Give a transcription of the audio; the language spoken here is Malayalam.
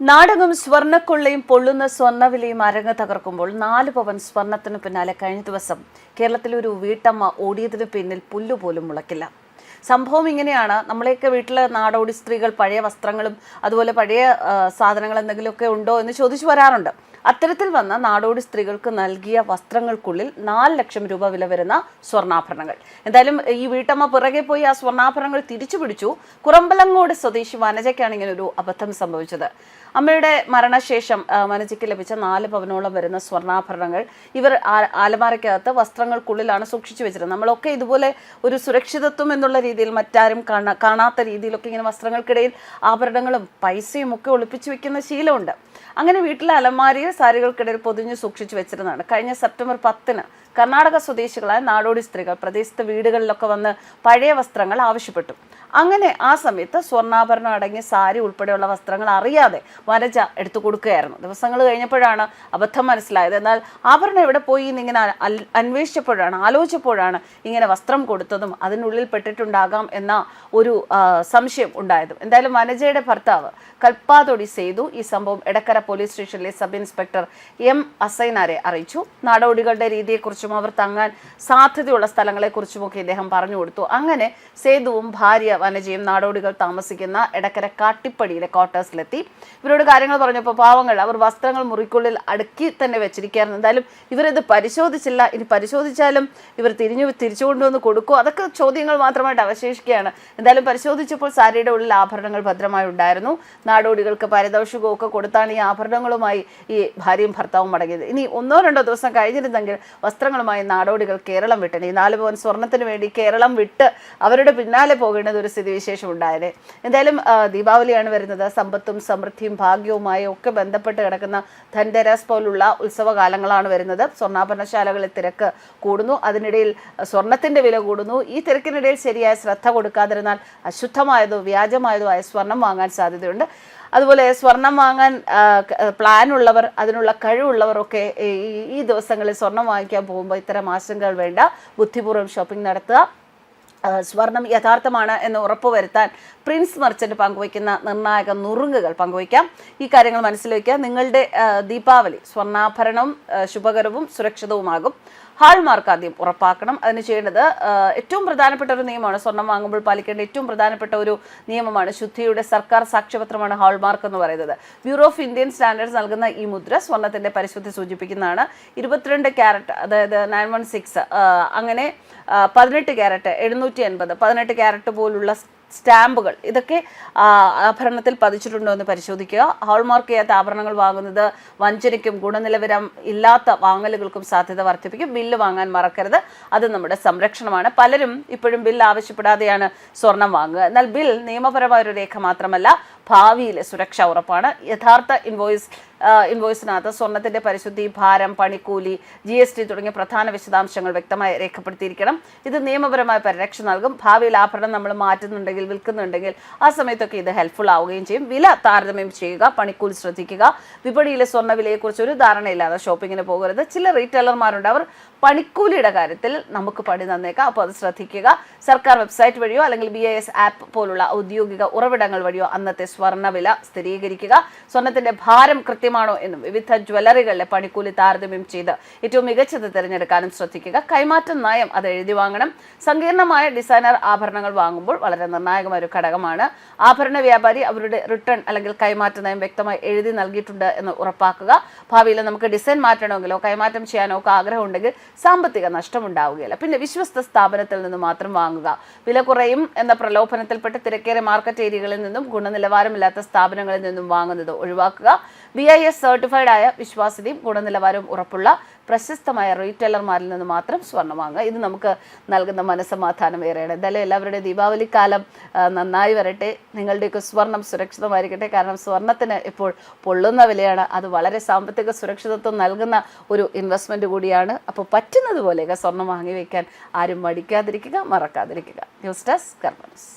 നാടകം സ്വർണക്കൊള്ളയും പൊള്ളുന്ന സ്വർണവിലയും അരങ്ങ് തകർക്കുമ്പോൾ നാല് പവൻ സ്വർണത്തിന് പിന്നാലെ കഴിഞ്ഞ ദിവസം കേരളത്തിലെ ഒരു വീട്ടമ്മ ഓടിയതിന് പിന്നിൽ പുല്ലുപോലും മുളക്കില്ല സംഭവം ഇങ്ങനെയാണ്. നമ്മളെയൊക്കെ വീട്ടിലെ നാടോടി സ്ത്രീകൾ പഴയ വസ്ത്രങ്ങളും അതുപോലെ പഴയ സാധനങ്ങൾ എന്തെങ്കിലുമൊക്കെ ഉണ്ടോ എന്ന് ചോദിച്ചു വരാറുണ്ട്. അത്തരത്തിൽ വന്ന നാടോടി സ്ത്രീകൾക്ക് നൽകിയ വസ്ത്രങ്ങൾക്കുള്ളിൽ നാല് ലക്ഷം രൂപ വില വരുന്ന സ്വർണാഭരണങ്ങൾ. എന്തായാലും ഈ വീട്ടമ്മ പിറകെ പോയി ആ സ്വർണാഭരണങ്ങൾ തിരിച്ചു പിടിച്ചു. കുറമ്പലങ്ങോട് സ്വദേശി വനജയ്ക്കാണ് ഇങ്ങനെ ഒരു അബദ്ധം സംഭവിച്ചത്. അമ്മയുടെ മരണശേഷം വനജയ്ക്ക് ലഭിച്ച നാല് പവനോളം വരുന്ന സ്വർണാഭരണങ്ങൾ ഇവർ ആലമാരക്കകത്ത് വസ്ത്രങ്ങൾക്കുള്ളിലാണ് സൂക്ഷിച്ചു വെച്ചിരുന്നത്. നമ്മളൊക്കെ ഇതുപോലെ ഒരു സുരക്ഷിതത്വം എന്നുള്ള രീതിയിൽ മറ്റാരും കാണാ കാണാത്ത രീതിയിലൊക്കെ ഇങ്ങനെ വസ്ത്രങ്ങൾക്കിടയിൽ ആഭരണങ്ങളും പൈസയും ഒക്കെ ഒളിപ്പിച്ചു വെക്കുന്ന ശീലമുണ്ട്. അങ്ങനെ വീട്ടിലെ അലമാരിയിൽ സാരികൾക്കിടയിൽ പൊതിഞ്ഞ് സൂക്ഷിച്ചു വെച്ചിരുന്നതാണ്. കഴിഞ്ഞ സെപ്റ്റംബർ പത്തിന് കർണാടക സ്വദേശികളായ നാടോടി സ്ത്രീകൾ പ്രദേശത്തെ വീടുകളിലൊക്കെ വന്ന് പഴയ വസ്ത്രങ്ങൾ ആവശ്യപ്പെട്ടു. അങ്ങനെ ആ സമയത്ത് സ്വർണാഭരണം അടങ്ങിയ സാരി ഉൾപ്പെടെയുള്ള വസ്ത്രങ്ങൾ അറിയാതെ വനജ എടുത്തു കൊടുക്കുകയായിരുന്നു. ദിവസങ്ങൾ കഴിഞ്ഞപ്പോഴാണ് അബദ്ധം മനസ്സിലായത്. എന്നാൽ ആഭരണം എവിടെ പോയി എന്നിങ്ങനെ അന്വേഷിച്ചപ്പോഴാണ് ആലോചിച്ചപ്പോഴാണ് ഇങ്ങനെ വസ്ത്രം കൊടുത്തതും അതിനുള്ളിൽ പെട്ടിട്ടുണ്ടാകാം എന്ന ഒരു സംശയം ഉണ്ടായതും. എന്തായാലും വനജയുടെ ഭർത്താവ് കൽപ്പാതൊടി സേതു ഈ സംഭവം എടക്കര പോലീസ് സ്റ്റേഷനിലെ സബ് ഇൻസ്പെക്ടർ എം അസൈനാരെ അറിയിച്ചു. നാടോടികളുടെ രീതിയെക്കുറിച്ചും അവർ തങ്ങാൻ സാധ്യതയുള്ള സ്ഥലങ്ങളെക്കുറിച്ചുമൊക്കെ ഇദ്ദേഹം പറഞ്ഞു കൊടുത്തു. അങ്ങനെ സേതുവും ഭാര്യ വനജയും നാടോടികൾ താമസിക്കുന്ന എടക്കര കാട്ടിപ്പടിയിലെ ക്വാർട്ടേഴ്സിലെത്തി. ഇവരോട് കാര്യങ്ങൾ പറഞ്ഞപ്പോൾ പാവങ്ങൾ അവർ വസ്ത്രങ്ങൾ മുറിക്കുള്ളിൽ അടുക്കി തന്നെ വെച്ചിരിക്കുകയായിരുന്നു. എന്തായാലും ഇവരിത് പരിശോധിച്ചില്ല. ഇനി പരിശോധിച്ചാലും ഇവർ തിരിഞ്ഞു തിരിച്ചു കൊണ്ടുവന്ന് കൊടുക്കുമോ അതൊക്കെ ചോദ്യങ്ങൾ മാത്രമായിട്ട് അവശേഷിക്കുകയാണ്. എന്തായാലും പരിശോധിച്ചപ്പോൾ സാരിയുടെ ഉള്ളിൽ ആഭരണങ്ങൾ ഭദ്രമായി ഉണ്ടായിരുന്നു. നാടോടികൾക്ക് പാരിതോഷികവും ഒക്കെ കൊടുത്താണ് ഈ ആഭരണങ്ങളുമായി ഈ ഭാര്യയും ഭർത്താവും മടങ്ങിയത്. ഇനി ഒന്നോ രണ്ടോ ദിവസം കഴിഞ്ഞിരുന്നെങ്കിൽ വസ്ത്രങ്ങളുമായി നാടോടികൾ കേരളം വിട്ടനെ. ഈ നാല് പവൻ സ്വർണത്തിന് വേണ്ടി കേരളം വിട്ട് അവരുടെ പിന്നാലെ പോകേണ്ടത് ഒരു സ്ഥിതിവിശേഷം ഉണ്ടായത്. എന്തായാലും ദീപാവലിയാണ് വരുന്നത്. സമ്പത്തും സമൃദ്ധിയും ഭാഗ്യവുമായി ഒക്കെ ബന്ധപ്പെട്ട് കിടക്കുന്ന ധൻതരാസ് പോലുള്ള ഉത്സവകാലങ്ങളാണ് വരുന്നത്. സ്വർണാഭരണശാലകളിൽ തിരക്ക് കൂടുന്നു. അതിനിടയിൽ സ്വർണത്തിന്റെ വില കൂടുന്നു. ഈ തിരക്കിനിടയിൽ ശരിയായ ശ്രദ്ധ കൊടുക്കാതിരുന്നാൽ അശുദ്ധമായതോ വ്യാജമായതോ ആയ സ്വർണം വാങ്ങാൻ സാധ്യതയുണ്ട്. അതുപോലെ സ്വർണം വാങ്ങാൻ പ്ലാൻ ഉള്ളവർ അതിനുള്ള കഴിവുള്ളവരൊക്കെ ഈ ദിവസങ്ങളിൽ സ്വർണം വാങ്ങിക്കാൻ പോകുമ്പോൾ ഇത്തരം ആശങ്കകൾ വേണ്ട. ബുദ്ധിപൂർവം ഷോപ്പിംഗ് നടത്തുക. സ്വർണം യഥാർത്ഥമാണ് എന്ന് ഉറപ്പുവരുത്താൻ പ്രിൻസ് മർച്ചന്റ് പങ്കുവയ്ക്കുന്ന നിർണായക നുറുങ്ങുകൾ പങ്കുവയ്ക്കാം. ഈ കാര്യങ്ങൾ മനസ്സിൽ വയ്ക്കുക. നിങ്ങളുടെ ദീപാവലി സ്വർണാഭരണം ആ, ശുഭകരവും സുരക്ഷിതവുമാകും. ഹാൾമാർക്ക് ആദ്യം ഉറപ്പാക്കണം. അതിന് ചെയ്യേണ്ടത് ഏറ്റവും പ്രധാനപ്പെട്ട ഒരു നിയമമാണ് സ്വർണം വാങ്ങുമ്പോൾ പാലിക്കേണ്ട ഏറ്റവും പ്രധാനപ്പെട്ട ഒരു നിയമമാണ് ശുദ്ധിയുടെ സർക്കാർ സാക്ഷ്യപത്രമാണ് ഹാൾമാർക്ക് എന്ന് പറയുന്നത്. ബ്യൂറോ ഓഫ് ഇന്ത്യൻ സ്റ്റാൻഡേർഡ്സ് നൽകുന്ന ഈ മുദ്ര സ്വർണത്തിന്റെ പരിശുദ്ധി സൂചിപ്പിക്കുന്നതാണ്. ഇരുപത്തിരണ്ട് ക്യാരറ്റ് അതായത് നയൻ വൺ സിക്സ് അങ്ങനെ പതിനെട്ട് ക്യാരറ്റ് എഴുന്നൂറ്റി എൺപത് പതിനെട്ട് ക്യാരറ്റ് പോലുള്ള സ്റ്റാമ്പുകൾ. ഇതൊക്കെ ആഭരണത്തിൽ പതിച്ചിട്ടുണ്ടോ എന്ന് പരിശോധിക്കുക. ഹോൾമാർക്ക് ചെയ്യാത്ത ആഭരണങ്ങൾ വാങ്ങുന്നത് വഞ്ചനയ്ക്കും ഗുണനിലവാരം ഇല്ലാത്ത വാങ്ങലുകൾക്കും സാധ്യത വർദ്ധിപ്പിക്കും. ബില്ല് വാങ്ങാൻ മറക്കരുത്. അത് നമ്മുടെ സംരക്ഷണമാണ്. പലരും ഇപ്പോഴും ബില്ല് ആവശ്യപ്പെടാതെയാണ് സ്വർണം വാങ്ങുക. എന്നാൽ ബിൽ നിയമപരമായ ഒരു രേഖ മാത്രമല്ല ഭാവിയിലെ സുരക്ഷ ഉറപ്പാണ്. യഥാർത്ഥ ഇൻവോയ്സ് ഇൻവോയ്സിനകത്ത് സ്വർണത്തിന്റെ പരിശുദ്ധി ഭാരം പണിക്കൂലി ജി എസ് ടി തുടങ്ങിയ പ്രധാന വിശദാംശങ്ങൾ വ്യക്തമായി രേഖപ്പെടുത്തിയിരിക്കണം. ഇത് നിയമപരമായ പരിരക്ഷ നൽകും. ഭാവിയിൽ ആഭരണം നമ്മൾ മാറ്റുന്നുണ്ടെങ്കിൽ വിൽക്കുന്നുണ്ടെങ്കിൽ ആ സമയത്തൊക്കെ ഇത് ഹെൽപ്ഫുൾ ആവുകയും ചെയ്യും. വില താരതമ്യം ചെയ്യുക പണിക്കൂലി ശ്രദ്ധിക്കുക. വിപണിയിലെ സ്വർണ വിലയെക്കുറിച്ച് ഒരു ധാരണയില്ലാതെ ഷോപ്പിങ്ങിന് പോകരുത്. ചില റീറ്റെയിലർമാരുണ്ട് അവർ പണിക്കൂലിയുടെ കാര്യത്തിൽ നമുക്ക് പണി തന്നേക്കാം. അപ്പോൾ അത് ശ്രദ്ധിക്കുക. സർക്കാർ വെബ്സൈറ്റ് വഴിയോ അല്ലെങ്കിൽ ബി ആപ്പ് പോലുള്ള ഔദ്യോഗിക ഉറവിടങ്ങൾ വഴിയോ അന്നത്തെ സ്വർണ വില സ്ഥിരീകരിക്കുക. സ്വർണത്തിന്റെ ഭാരം കൃത്യമാണോ എന്നും വിവിധ ജ്വല്ലറികളിലെ പണിക്കൂലി താരതമ്യം ചെയ്ത് ഏറ്റവും മികച്ചത് തിരഞ്ഞെടുക്കാനും ശ്രദ്ധിക്കുക. കൈമാറ്റം നയം അത് എഴുതി വാങ്ങണം. സങ്കീർണമായ ഡിസൈനർ ആഭരണങ്ങൾ വാങ്ങുമ്പോൾ വളരെ നിർണായകമായ ഒരു ഘടകമാണ്. ആഭരണ വ്യാപാരി അവരുടെ റിട്ടേൺ അല്ലെങ്കിൽ കൈമാറ്റ നയം വ്യക്തമായി എഴുതി നൽകിയിട്ടുണ്ട് എന്ന് ഉറപ്പാക്കുക. ഭാവിയിൽ നമുക്ക് ഡിസൈൻ മാറ്റണമെങ്കിലോ കൈമാറ്റം ചെയ്യാനോ ഒക്കെ ആഗ്രഹമുണ്ടെങ്കിൽ സാമ്പത്തിക നഷ്ടം ഉണ്ടാവുകയില്ല പിന്നെ വിശ്വസ്ത സ്ഥാപനത്തിൽ നിന്ന് മാത്രം വാങ്ങുക. വില കുറയും എന്ന പ്രലോഭനത്തിൽപ്പെട്ട് തിരക്കേറെ മാർക്കറ്റ് ഏരിയകളിൽ നിന്നും ഗുണനിലവാരമില്ലാത്ത സ്ഥാപനങ്ങളിൽ നിന്നും വാങ്ങുന്നത് ഒഴിവാക്കുക. ബി ഐ എസ് സർട്ടിഫൈഡ് ആയ വിശ്വാസ്യതയും ഗുണനിലവാരവും ഉറപ്പുള്ള പ്രശസ്തമായ റീറ്റെയിലർമാരിൽ നിന്ന് മാത്രം സ്വർണം വാങ്ങുക. ഇത് നമുക്ക് നൽകുന്ന മനസ്സമാധാനം ഏറെയാണ്. എന്തായാലും എല്ലാവരുടെ ദീപാവലി കാലം നന്നായി വരട്ടെ. നിങ്ങളുടെയൊക്കെ സ്വർണം സുരക്ഷിതമായിരിക്കട്ടെ. കാരണം സ്വർണത്തിന് ഇപ്പോൾ പൊള്ളുന്ന വിലയാണ്. അത് വളരെ സാമ്പത്തിക സുരക്ഷിതത്വം നൽകുന്ന ഒരു ഇൻവെസ്റ്റ്മെന്റ് കൂടിയാണ്. അപ്പോൾ പറ്റുന്നത് പോലെയൊക്കെ സ്വർണം വാങ്ങി വയ്ക്കാൻ ആരും മടിക്കാതിരിക്കുക മറക്കാതിരിക്കുക. News desk കർമ്മൻസ്